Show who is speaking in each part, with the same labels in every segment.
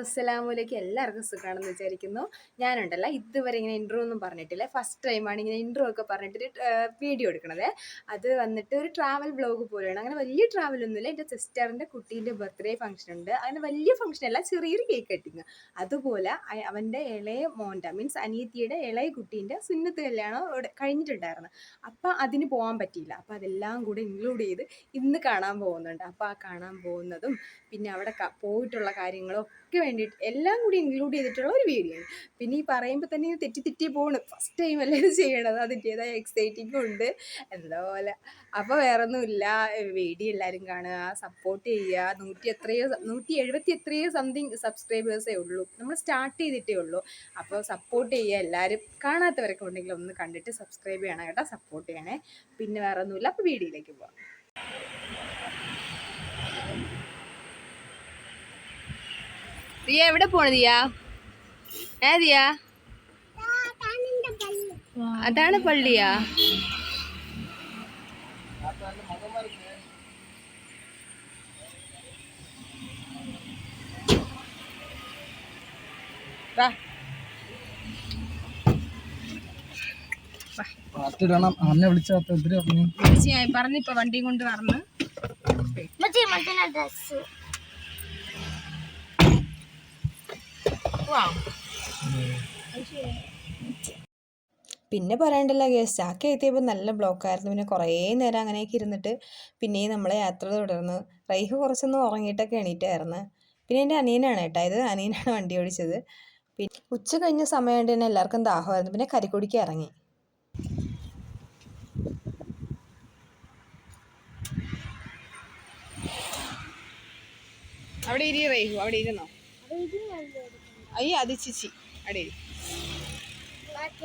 Speaker 1: അസ്സലാമലൈക്കും. എല്ലാവർക്കും സുഖമാണെന്ന് വിചാരിക്കുന്നു. ഞാനുണ്ടല്ല ഇതുവരെ ഇങ്ങനെ ഇൻട്രോ ഒന്നും പറഞ്ഞിട്ടില്ല. ഫസ്റ്റ് ടൈമാണ് ഇങ്ങനെ ഇൻട്രോ ഒക്കെ പറഞ്ഞിട്ട് വീഡിയോ എടുക്കണത്. അത് വന്നിട്ട് ഒരു ട്രാവൽ ബ്ലോഗ് പോലെയാണ്. അങ്ങനെ വലിയ ട്രാവൽ ഒന്നുമില്ല. എന്റെ സിസ്റ്ററിന്റെ കുട്ടീന്റെ ബർത്ത്ഡേ ഫംഗ്ഷൻ ഉണ്ട്. അങ്ങനെ വലിയ ഫംഗ്ഷൻ അല്ല ചെറിയൊരു കേക്ക് കട്ടിങ് അതുപോലെ അവന്റെ ഇളയ മോന്റെ മീൻസ് അനിയത്തിയുടെ ഇളയ കുട്ടീന്റെ സുന്നത്ത് കല്യാണം കഴിഞ്ഞിട്ടുണ്ടായിരുന്നു. അപ്പം അതിന് പോകാൻ പറ്റിയില്ല. അപ്പം അതെല്ലാം കൂടെ ഇൻക്ലൂഡ് ചെയ്ത് ഇന്ന് കാണാൻ പോകുന്നുണ്ട്. അപ്പോൾ ആ കാണാൻ പോകുന്നതും പിന്നെ അവിടെ പോയിട്ടുള്ള കാര്യങ്ങളും ഒക്കെ വേണ്ടിയിട്ട് എല്ലാം കൂടി ഇൻക്ലൂഡ് ചെയ്തിട്ടുള്ള ഒരു വീഡിയോ ആണ്. പിന്നെ ഈ പറയുമ്പോൾ തന്നെ ഇത് തെറ്റി തെറ്റി പോണ്. ഫസ്റ്റ് ടൈം അല്ലേ ഇത് ചെയ്യണത്? അതിന്റേതായ എക്സൈറ്റിംഗും ഉണ്ട്. എന്താ അപ്പോൾ വേറൊന്നുമില്ല. വീഡിയോ എല്ലാവരും കാണുക സപ്പോർട്ട് ചെയ്യുക. നൂറ്റി എത്രയോ നൂറ്റി എഴുപത്തി എത്രയോ സംതിങ് സബ്സ്ക്രൈബേഴ്സേ ഉള്ളൂ. നമ്മൾ സ്റ്റാർട്ട് ചെയ്തിട്ടേ ഉള്ളൂ. അപ്പോൾ സപ്പോർട്ട് ചെയ്യുക. എല്ലാവരും കാണാത്തവരൊക്കെ ഉണ്ടെങ്കിൽ ഒന്ന് കണ്ടിട്ട് സബ്സ്ക്രൈബ് ചെയ്യണം കേട്ടോ. സപ്പോർട്ട് ചെയ്യണേ. പിന്നെ വേറൊന്നുമില്ല. അപ്പോൾ വീഡിയോയിലേക്ക് പോവാം. ദിയ എവിടെ പോണ ദിയ ഏ ദിയ അതാണ് പള്ളിയാ വാ
Speaker 2: പാട്ടിടണം അന്നെ വിളിച്ചാത്ത എന്തിനാ പറഞ്ഞു
Speaker 1: വിളിച്ച് ഞാൻ പറഞ്ഞിപ്പോ വണ്ടിയും കൊണ്ട് വന്ന് പിന്നെ പറയണ്ടല്ലോ ഗേസ് ചാക്ക എത്തിയപ്പോൾ നല്ല ബ്ലോക്കായിരുന്നു പിന്നെ കുറേ നേരം അങ്ങനെയൊക്കെ ഇരുന്നിട്ട് പിന്നെയും നമ്മളെ യാത്ര തുടർന്ന്. റൈഹ് കുറച്ചൊന്നും ഉറങ്ങിയിട്ടൊക്കെ എണീറ്റായിരുന്നു. പിന്നെ എന്റെ അനിയനാണ് കേട്ടോ. ഇത് അനിയനാണ് വണ്ടി ഓടിച്ചത്. പിന്നെ ഉച്ച കഴിഞ്ഞ സമയം തന്നെ എല്ലാവർക്കും ദാഹമായിരുന്നു. പിന്നെ കരിക്കുടിക്ക് ഇറങ്ങി. അവിടെ ഇരി റൈഹു അവിടെ ഇരുന്നോ? അയ്യ അത് ചിച്ചി. അവിടെ ഇരി.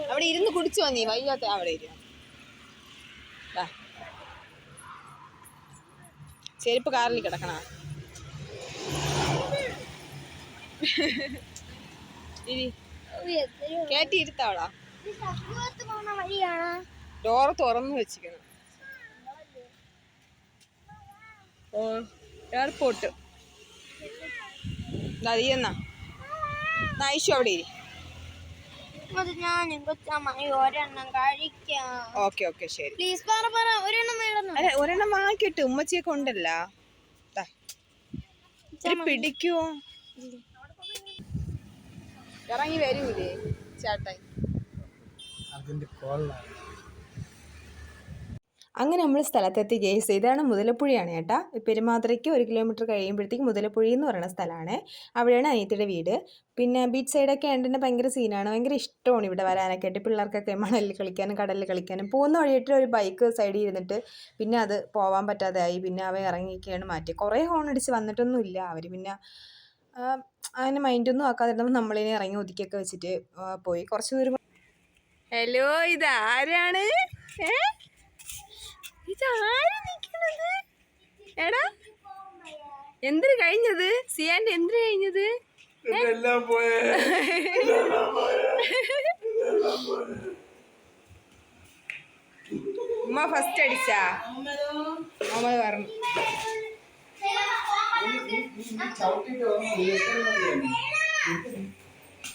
Speaker 1: അവിടെ ഇരുന്ന് കുടിച്ചു വന്നീ വൈകാത്ത അവിടെ ഇരി. ചെരുപ്പ് കാറിൽ കിടക്കണ. ഇരി. കേറ്റി ഇരുത്താവളാ ഡോർ തുറന്നു വെച്ചിരിക്കണം. എയർപോർട്ട്. എന്നാ. നൈഷു അവിടെ ഇരി. ഓക്കെ ഓക്കെ ശരി.
Speaker 3: പ്ലീസ് പറ പറ ഒരെണ്ണം വേണം
Speaker 1: അല്ല ഒരെണ്ണം വാങ്ങിക്കിട്ട് ഉമ്മച്ചിയൊക്കെ ഉണ്ടല്ലോ. ദാ. ഇത്തിരി പിടിക്കുവോ ഇറങ്ങി വരൂലേ ചേട്ടായി.
Speaker 2: അതിന്റെ കോളിലാണ്.
Speaker 1: അങ്ങനെ നമ്മൾ സ്ഥലത്തെത്തി ഗേസ് ഇതാണ് മുതലപ്പുഴയാണ് ചേട്ടാ പെരുമാതിരയ്ക്ക് ഒരു കിലോമീറ്റർ കഴിയുമ്പോഴത്തേക്ക് മുതലപ്പുഴ എന്ന് പറയുന്ന സ്ഥലമാണ്. അവിടെയാണ് അനിയത്തിയുടെ വീട്. പിന്നെ ബീച്ച് സൈഡൊക്കെ ഉണ്ടെങ്കിൽ ഭയങ്കര സീനാണ് ഭയങ്കര ഇഷ്ടമാണ് ഇവിടെ വരാനൊക്കെ. ആയിട്ട് പിള്ളേർക്കൊക്കെ മണലിൽ കളിക്കാനും കടലിൽ കളിക്കാനും. പോകുന്ന വഴിയായിട്ട് ഒരു ബൈക്ക് സൈഡിൽ ഇരുന്നിട്ട് പിന്നെ അത് പോകാൻ പറ്റാതെ ആയി. പിന്നെ അവ ഇറങ്ങിയൊക്കെയാണ് മാറ്റി. കുറേ ഹോൺ അടിച്ച് വന്നിട്ടൊന്നുമില്ല അവർ പിന്നെ അങ്ങനെ മൈൻഡൊന്നും ആക്കാതിരുന്നപ്പോൾ നമ്മളിനെ ഇറങ്ങി ഒതുക്കിയൊക്കെ വെച്ചിട്ട് പോയി. കുറച്ച് ദൂരം ഹലോ ഇതാരാണ് ഏ? ഇതാരാ നിക്കണത് എടാ എന്തിനു കഴിഞ്ഞത്? സിയാന്റെ എന്തിനു കഴിഞ്ഞത്? ഉമ്മ ഫസ്റ്റ് അടിച്ചാ? അമ്മ പറഞ്ഞു.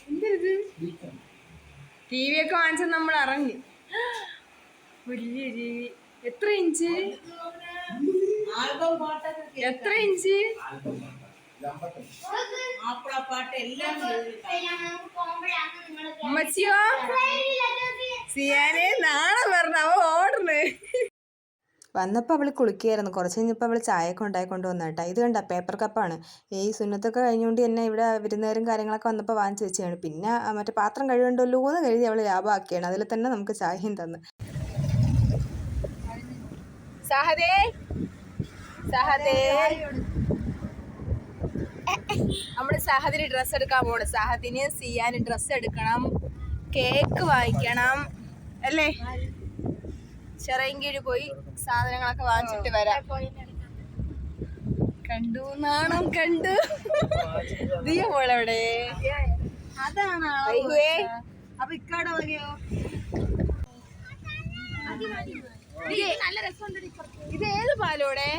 Speaker 1: എന്തരുത് ടി വി ഒക്കെ വാങ്ങിച്ചത് നമ്മൾ അറിഞ്ഞു വലിയ ടി വി എത്ര ഇഞ്ച്? എത്ര ഇഞ്ച്? വന്നപ്പോ സിയാനെ നാളെ പറഞ്ഞു അവ ഓർഡറ് വന്നപ്പോൾ അവൾ കുളിക്കുകയായിരുന്നു കുറച്ച് കഴിഞ്ഞപ്പോൾ അവൾ ചായ കൊണ്ടായി കൊണ്ടുവന്ന കേട്ടോ. ഇത് കണ്ട പേപ്പർ കപ്പാണ് ഈ സുന്നത്തൊക്കെ കഴിഞ്ഞുകൊണ്ട് തന്നെ ഇവിടെ വിരുന്നേരും കാര്യങ്ങളൊക്കെ വന്നപ്പോൾ വാങ്ങിച്ച് വെച്ചാണ് പിന്നെ മറ്റേ പാത്രം കഴുകണ്ടല്ലോ എന്ന് കരുതി അവൾ ലാഭമാക്കിയാണ്. അതിൽ തന്നെ നമുക്ക് ചായയും തന്ന്. സഹദേ. സഹദേ. നമ്മൾ സഹദിന് ഡ്രസ്സ് എടുക്കാൻ പോണ്. സഹദിന് സിയാന് ഡ്രസ്സ് എടുക്കണം. കേക്ക് വാങ്ങിക്കണം. അല്ലേ? ചെറിയങ്കീഴ് പോയി സാധനങ്ങളൊക്കെ വാങ്ങിച്ചിട്ട് വരാം. കണ്ടു നാണം കണ്ടു. ദിയ പോളവിടെ
Speaker 3: അതാണ് അപ്പൊ ഇക്കാടെ വകയോ നല്ല രസമുണ്ട്
Speaker 1: ഇത് ഏത് പാലോടെ?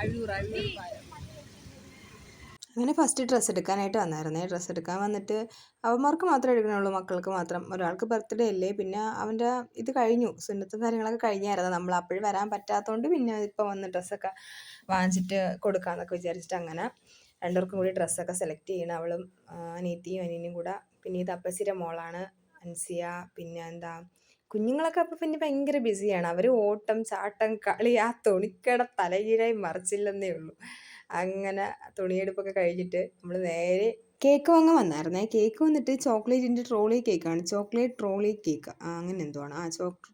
Speaker 1: അഴൂർ അഴൂർ പാലം. അങ്ങനെ ഫസ്റ്റ് ഡ്രസ്സ് എടുക്കാനായിട്ട് വന്നായിരുന്നേ. ഡ്രസ്സ് എടുക്കാൻ വന്നിട്ട് അവന്മാർക്ക് മാത്രമേ എടുക്കണുള്ളൂ മക്കൾക്ക് മാത്രം. ഒരാൾക്ക് ബർത്ത്ഡേ അല്ലേ പിന്നെ അവന്റെ ഇത് കഴിഞ്ഞു. സുന്നത്തും കാര്യങ്ങളൊക്കെ കഴിഞ്ഞായിരുന്നു. നമ്മൾ അപ്പോഴും വരാൻ പറ്റാത്തതുകൊണ്ട് പിന്നെ ഇപ്പം വന്ന് ഡ്രസ്സൊക്കെ വാങ്ങിച്ചിട്ട് കൊടുക്കാമെന്നൊക്കെ വിചാരിച്ചിട്ട് അങ്ങനെ രണ്ടുപേർക്കും കൂടി ഡ്രസ്സൊക്കെ സെലക്ട് ചെയ്യണം. അവളും അനീത്തിയും അനീനും അനിയനും കൂടെ. പിന്നെ ഇത് തപ്പസിയുടെ മോളാണ് അൻസിയ. പിന്നെ എന്താ കുഞ്ഞുങ്ങളൊക്കെ അപ്പോൾ പിന്നെ ഭയങ്കര ബിസിയാണ്. അവർ ഓട്ടം ചാട്ടം കളി ആ തുണിക്കട തലകീഴായി മറിച്ചില്ലെന്നേ ഉള്ളൂ. അങ്ങനെ തുണിയെടുപ്പൊക്കെ കഴിഞ്ഞിട്ട് നമ്മൾ നേരെ കേക്ക് വാങ്ങാൻ വന്നായിരുന്നേ കേക്ക് വന്നിട്ട് ചോക്ലേറ്റിന്റെ ട്രോളി കേക്കാണ്. Chocolate trolley cake. അങ്ങനെ എന്തോ ആണ്. ആ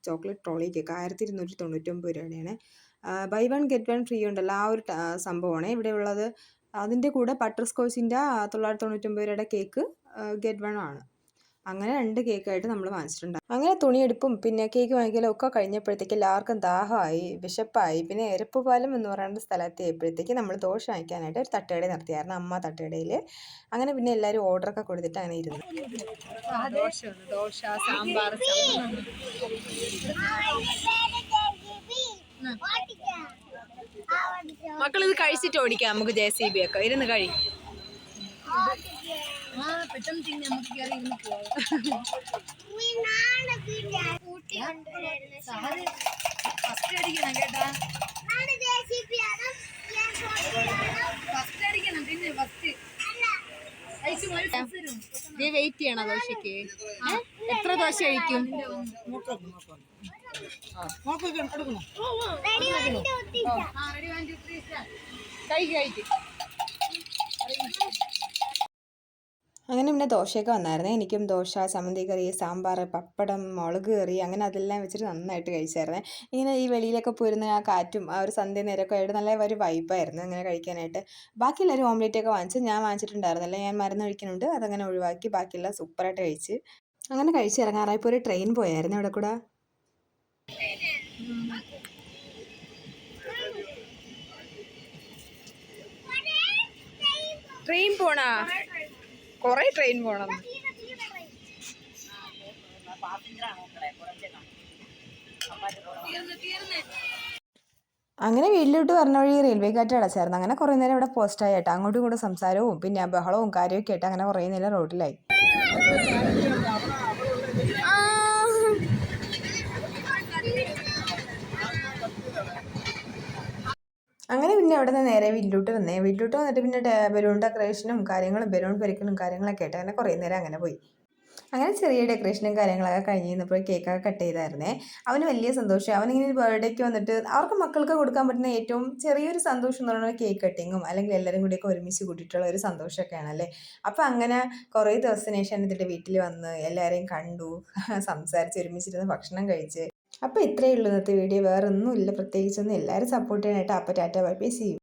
Speaker 1: ചോക്ലേറ്റ് ട്രോളി കേക്ക് ആയിരത്തി ഇരുന്നൂറ്റി തൊണ്ണൂറ്റൊമ്പത് രൂപയുടെയാണ് buy one get one free ഉണ്ടല്ലോ. ആ ഒരു സംഭവമാണ് ഇവിടെ ഉള്ളത്. അതിന്റെ കൂടെ ബട്ടർ സ്കോച്ചിന്റെ തൊള്ളായിരത്തി തൊണ്ണൂറ്റൊമ്പത് രൂപയുടെ കേക്ക് ഗെറ്റ് വൺ ആണ്. അങ്ങനെ രണ്ട് കേക്കായിട്ട് നമ്മൾ വാങ്ങിച്ചിട്ടുണ്ട്. അങ്ങനെ തുണിയെടുപ്പും പിന്നെ കേക്ക് വാങ്ങിക്കലും ഒക്കെ കഴിഞ്ഞപ്പോഴത്തേക്ക് എല്ലാവർക്കും ദാഹമായി വിശപ്പായി. പിന്നെ എരപ്പുപാലം എന്ന് പറയുന്ന സ്ഥലത്തെത്തിയപ്പോഴത്തേക്ക് നമ്മൾ ദോശ വാങ്ങിക്കാനായിട്ട് ഒരു തട്ടുകട നടത്തിയായിരുന്നു അമ്മ തട്ടുകടയിൽ അങ്ങനെ പിന്നെ എല്ലാവരും ഓർഡറൊക്കെ കൊടുത്തിട്ട് അങ്ങനെ ഇരുന്നു. ദോശ ദോശ സാമ്പാർ മക്കൾ ഇത് കഴിച്ചിട്ട് ഓടിക്കാം നമുക്ക് ജെ സി ബി ഒക്കെ. ഇരുന്ന് കഴി.
Speaker 3: ഫസ്റ്റ് അടിക്കണം കേട്ടാ. ഫസ്റ്റ് അടിക്കണം പിന്നെ ഫസ്റ്റ്
Speaker 1: വെയിറ്റ് ചെയ്യണോ ദോശക്ക് എത്ര ദോശ കഴിക്കും? കഴിക്ക് കഴിക്ക് അങ്ങനെ പിന്നെ ദോശയൊക്കെ വന്നായിരുന്നു. എനിക്കും ദോശ ചമ്മന്തി കറി സാമ്പാർ പപ്പടം മുളക് കറി അങ്ങനെ അതെല്ലാം വെച്ചിട്ട് നന്നായിട്ട് കഴിച്ചായിരുന്നു. ഇങ്ങനെ ഈ വെളിയിലൊക്കെ പോയിരുന്ന ആ കാറ്റും ആ ഒരു സന്ധ്യ നേരമൊക്കെ ആയിട്ട് നല്ല ഒരു വൈബായിരുന്നു അങ്ങനെ കഴിക്കാനായിട്ട്. ബാക്കി എല്ലാവരും ഓംലേറ്റൊക്കെ വാങ്ങിച്ച് ഞാൻ വാങ്ങിച്ചിട്ടുണ്ടായിരുന്നില്ല ഞാൻ മരുന്ന് കഴിക്കുന്നുണ്ട് അതങ്ങനെ ഒഴിവാക്കി ബാക്കിയുള്ള സൂപ്പറായിട്ട് കഴിച്ച് അങ്ങനെ കഴിച്ച് ഇറങ്ങാറായപ്പോൾ ഒരു ട്രെയിൻ പോയായിരുന്നു. ഇവിടെ കൂടെ? ട്രെയിൻ പോണാ? കുറേ ട്രെയിൻ പോണം. അങ്ങനെ വീട്ടിലോട്ട് പറഞ്ഞ വഴി റെയിൽവേ കാറ്റ് അടച്ചായിരുന്നു. അങ്ങനെ കുറേ നേരം ഇവിടെ പോസ്റ്റായി കേട്ടോ. അങ്ങോട്ടും ഇങ്ങോട്ടും സംസാരവും പിന്നെ ബഹളവും കാര്യമൊക്കെ ആയിട്ട് അങ്ങനെ കുറേ നേരം റോഡിലായി അങ്ങനെ പിന്നെ അവിടെ നിന്ന് നേരെ വില്ലോട്ട് വന്നേ. വില്ലോട്ട് വന്നിട്ട് പിന്നെ ബലൂൺ ഡെക്കറേഷനും കാര്യങ്ങളും ബലൂൺ പെരുക്കലും കാര്യങ്ങളൊക്കെ ആയിട്ട് അങ്ങനെ കുറേ നേരം അങ്ങനെ പോയി. അങ്ങനെ ചെറിയ ഡെക്കറേഷനും കാര്യങ്ങളൊക്കെ കഴിഞ്ഞ് കഴിഞ്ഞപ്പോൾ കേക്കൊക്കെ കട്ട് ചെയ്തായിരുന്നേ. അവന് വലിയ സന്തോഷം. അവനിങ്ങനെ ഒരു ബർത്ത്ഡേക്ക് വന്നിട്ട് അവർക്ക് മക്കൾക്ക് കൊടുക്കാൻ പറ്റുന്ന ഏറ്റവും ചെറിയൊരു സന്തോഷം എന്ന് പറയുന്നത് കേക്ക് കട്ടിങ്ങും അല്ലെങ്കിൽ എല്ലാവരും കൂടിയൊക്കെ ഒരുമിച്ച് കൂട്ടിയിട്ടുള്ള ഒരു സന്തോഷമൊക്കെയാണ് അല്ലേ? അപ്പോൾ അങ്ങനെ കുറേ ദിവസത്തിന് ശേഷം എന്നിട്ട് വീട്ടിൽ വന്ന് എല്ലാവരെയും കണ്ടു സംസാരിച്ച് ഒരുമിച്ചിരുന്ന് ഭക്ഷണം കഴിച്ച്. അപ്പോൾ ഇത്രയേ ഉള്ളൂ ഇന്നത്തെ വീഡിയോ. വേറെ ഒന്നുമില്ല പ്രത്യേകിച്ചൊന്നും എല്ലാവരും സപ്പോർട്ട് ചെയ്യാനായിട്ട് അപ്പോൾ tata bye bye. See you